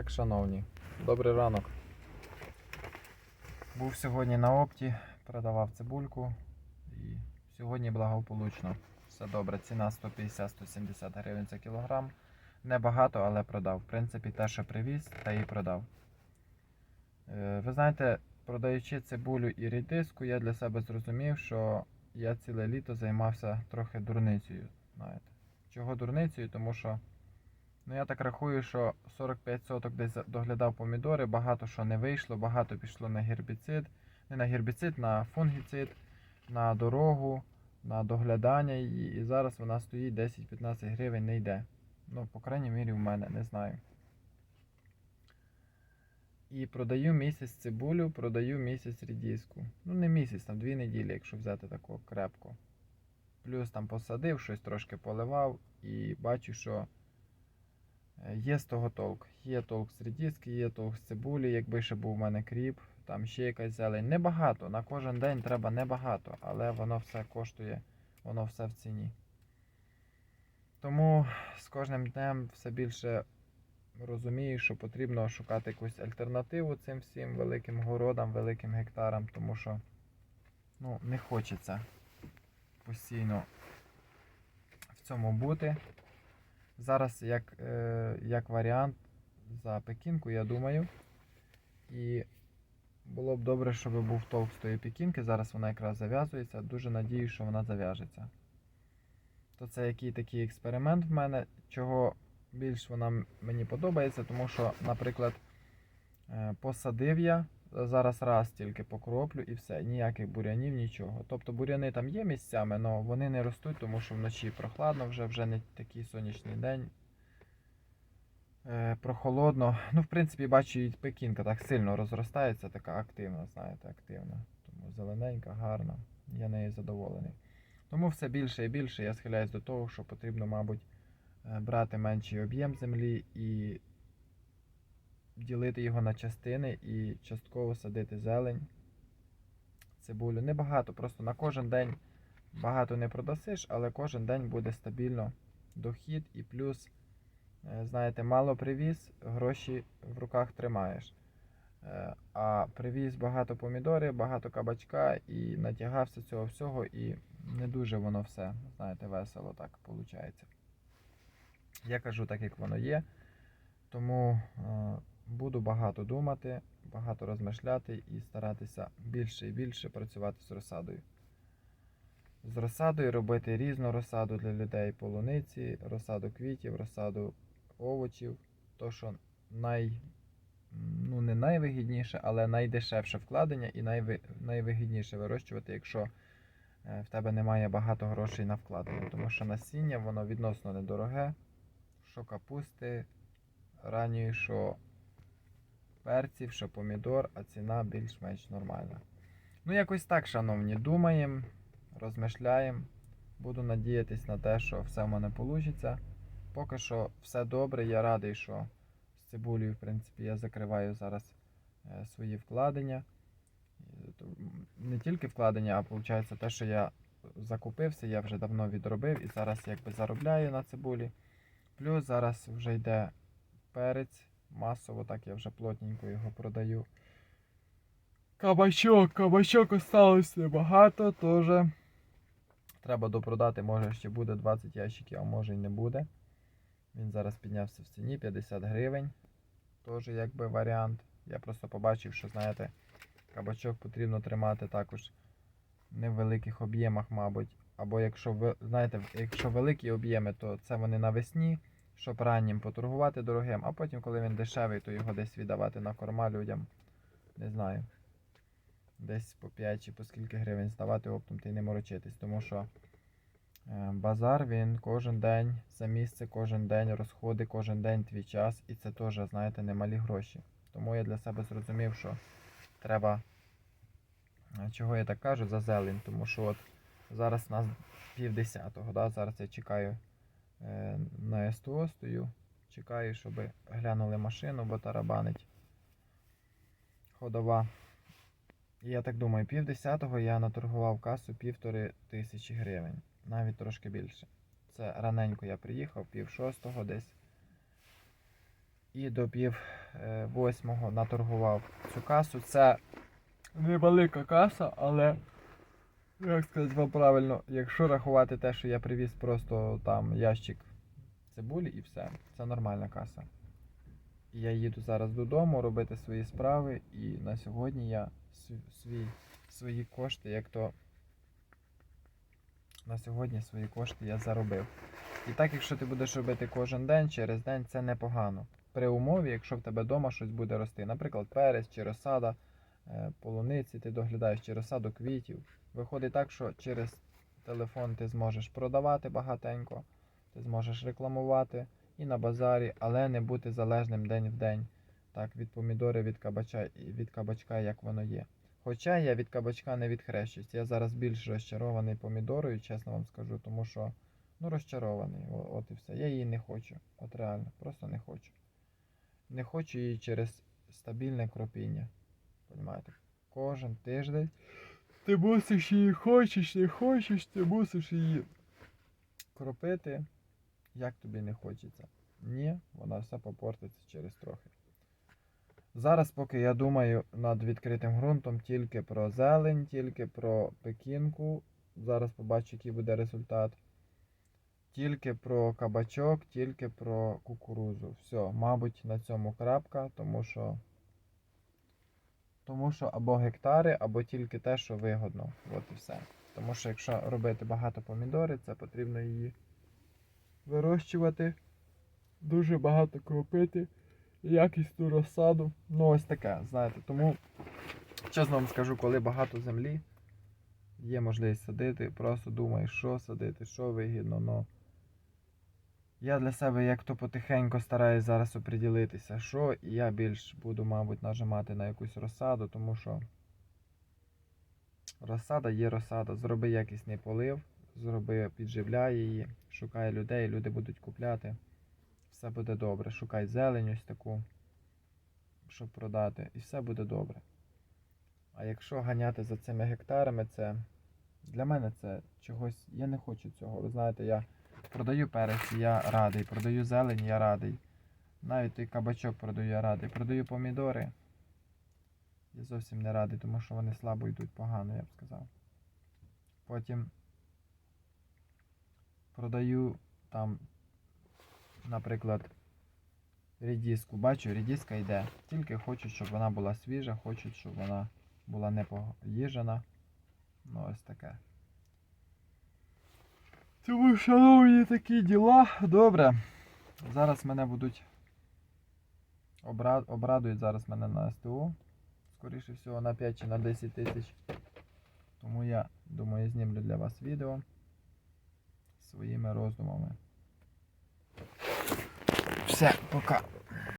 Так, шановні, добрий ранок. Був сьогодні на опті, продавав цибульку і сьогодні благополучно. Все добре, ціна 150-170 гривень за кілограм. Небагато, але продав. В принципі, те, що привіз, те і продав. Е, Ви знаєте, продаючи цибулю і рідиску, я для себе зрозумів, що я ціле літо займався трохи дурницею. Знаєте. Чого дурницею? Тому що Ну, я так рахую, що 45 соток десь доглядав помідори, багато що не вийшло, багато пішло на гербіцид, не на гербіцид, на фунгіцид, на дорогу, на доглядання її. І зараз вона стоїть 10-15 гривень, не йде. Ну, по крайній мірі, в мене, не знаю. І продаю місяць цибулю, продаю місяць рідіску. Ну, не місяць, там дві неділі, якщо взяти таку крепку. Плюс там посадив, щось трошки поливав і бачу, що. Е, Є з того толк. Є толк з редиски, є толк з цибулі, якби ще був у мене кріп, там ще якась зелень. Небагато, на кожен день треба небагато, але воно все коштує, воно все в ціні. Тому з кожним днем все більше розумію, що потрібно шукати якусь альтернативу цим всім великим городам, великим гектарам, тому що ну, не хочеться постійно в цьому бути. Зараз як, е, як варіант за пекінку, я думаю. І було б добре, щоб був толк з тої пекінки. Зараз вона якраз зав'язується. Дуже надіюсь, що вона зав'яжеться. То це який такий експеримент в мене, чого більш вона мені подобається, тому що, наприклад, е, посадив я зараз раз тільки покроплю і все, ніяких бурянів, нічого. Тобто буряни там є місцями, але вони не ростуть, тому що вночі прохладно вже, вже не такий сонячний день. Е, прохолодно. Ну, в принципі, бачу, і пекінка так сильно розростається, така активна, знаєте, активна. Тому зелененька, гарна. Я нею задоволений. Тому все більше і більше я схиляюсь до того, що потрібно, мабуть, е, брати менший об'єм землі і ділити його на частини і частково садити зелень, цибулю. Небагато, просто на кожен день багато не продасиш, але кожен день буде стабільно дохід і плюс, е, знаєте, мало привіз, гроші в руках тримаєш. Е, А привіз багато помідорів, багато кабачка і натягався цього всього, і не дуже воно все, знаєте, весело так виходить. Я кажу так, як воно є. Тому е, буду багато думати, багато розмишляти і старатися більше і більше працювати з розсадою. З розсадою робити різну розсаду для людей полуниці, розсаду квітів, розсаду овочів. То, що най, ну, не найвигідніше, але найдешевше вкладення і найви, найвигідніше вирощувати, якщо е, в тебе немає багато грошей на вкладення. Тому що насіння воно відносно недороге, що капусти, ранньої, що перців, що помідор, а ціна більш-менш нормальна. Ну, якось так, шановні, думаємо, розмишляємо. Буду надіятись на те, що все в мене вийде. Поки що все добре, я радий, що з цибулею, в принципі, я закриваю зараз е, свої вкладення. М, Не тільки вкладення, а виходить те, що я закупився, я вже давно відробив і зараз якби заробляю на цибулі. Плюс зараз вже йде перець масово, так я вже плотненько його продаю. Кабачок, кабачок осталось небагато, теж. Треба допродати, може ще буде 20 ящиків, а може й не буде. Він зараз піднявся в ціні 50 гривень. Теж якби варіант. Я просто побачив, що, знаєте, кабачок потрібно тримати також не в великих об'ємах, мабуть. Або якщо знаєте, якщо великі об'єми, то це вони навесні, щоб раннім поторгувати дорогим, а потім, коли він дешевий, то його десь віддавати на корма людям. Не знаю. Десь по 5 чи по скільки гривень здавати оптом та й не морочитись. Тому що е, базар він кожен день за місце, кожен день розходи, кожен день твій час, і це теж, знаєте, немалі гроші. Тому я для себе зрозумів, що треба, е, чого я так кажу, за зелень, тому що от зараз нас пів десятого, да? зараз я чекаю на СТО стою, чекаю, щоб глянули машину, бо тарабанить ходова. Я так думаю, пів десятого я наторгував касу півтори тисячі гривень, навіть трошки більше. Це раненько я приїхав, пів шостого десь. І до пів 28-го наторгував цю касу. Це невелика каса, але як сказати правильно, якщо рахувати те, що я привіз просто там ящик цибулі і все, це нормальна каса. Я їду зараз додому робити свої справи, і на сьогодні я свій, свої кошти, як то на сьогодні свої кошти я заробив. І так, якщо ти будеш робити кожен день, через день, це непогано. При умові, якщо в тебе вдома щось буде рости, наприклад, перець чи розсада, е, полуниці, ти доглядаєш чи розсаду квітів. Виходить так, що через телефон ти зможеш продавати багатенько, ти зможеш рекламувати і на базарі, але не бути залежним день в день. Так, від помідори, від кабача від кабачка, як воно є. Хоча я від кабачка не відхрещусь. Я зараз більш розчарований помідорою, чесно вам скажу, тому що ну розчарований. От і все. Я її не хочу. От реально, просто не хочу. Не хочу її через стабільне кропіння. Понімаєте? Кожен тиждень ти мусиш її хочеш, не хочеш, ти мусиш її кропити, як тобі не хочеться. Ні, вона все попортиться через трохи. Зараз, поки я думаю над відкритим ґрунтом тільки про зелень, тільки про пекінку. Зараз побачу, який буде результат. Тільки про кабачок, тільки про кукурузу. Все, мабуть, на цьому крапка, тому що. Тому що або гектари, або тільки те, що вигодно. От і все. Тому що якщо робити багато помідори, це потрібно її вирощувати, дуже багато кропити, якісну розсаду. Ну, ось таке, знаєте. Тому, чесно вам скажу, коли багато землі, є можливість садити, просто думаєш, що садити, що вигідно. Ну, я для себе як то потихеньку стараюсь зараз оприділитися, що, і я більш буду, мабуть, нажимати на якусь розсаду, тому що розсада є розсада. Зроби якісний полив, зроби, підживляй її, шукай людей, люди будуть купляти. Все буде добре. Шукай зелень ось таку, щоб продати, і все буде добре. А якщо ганяти за цими гектарами, це для мене це чогось. Я не хочу цього. Ви знаєте, я продаю перець, я радий, продаю зелень, я радий. Навіть той кабачок продаю, я радий. Продаю помідори. Я зовсім не радий, тому що вони слабо йдуть погано, я б сказав. Потім продаю там, наприклад, рідіску. Бачу, рідіска йде. Тільки хочу, щоб вона була свіжа, хочуть, щоб вона була не поїжена. Ну, ось таке. Тому, шановні, такі діла. Добре. Зараз мене будуть. Обра... Обрадують зараз мене на СТУ. Скоріше всього на 5 чи на 10 тисяч. Тому я думаю, знімлю для вас відео своїми роздумами. Все, пока.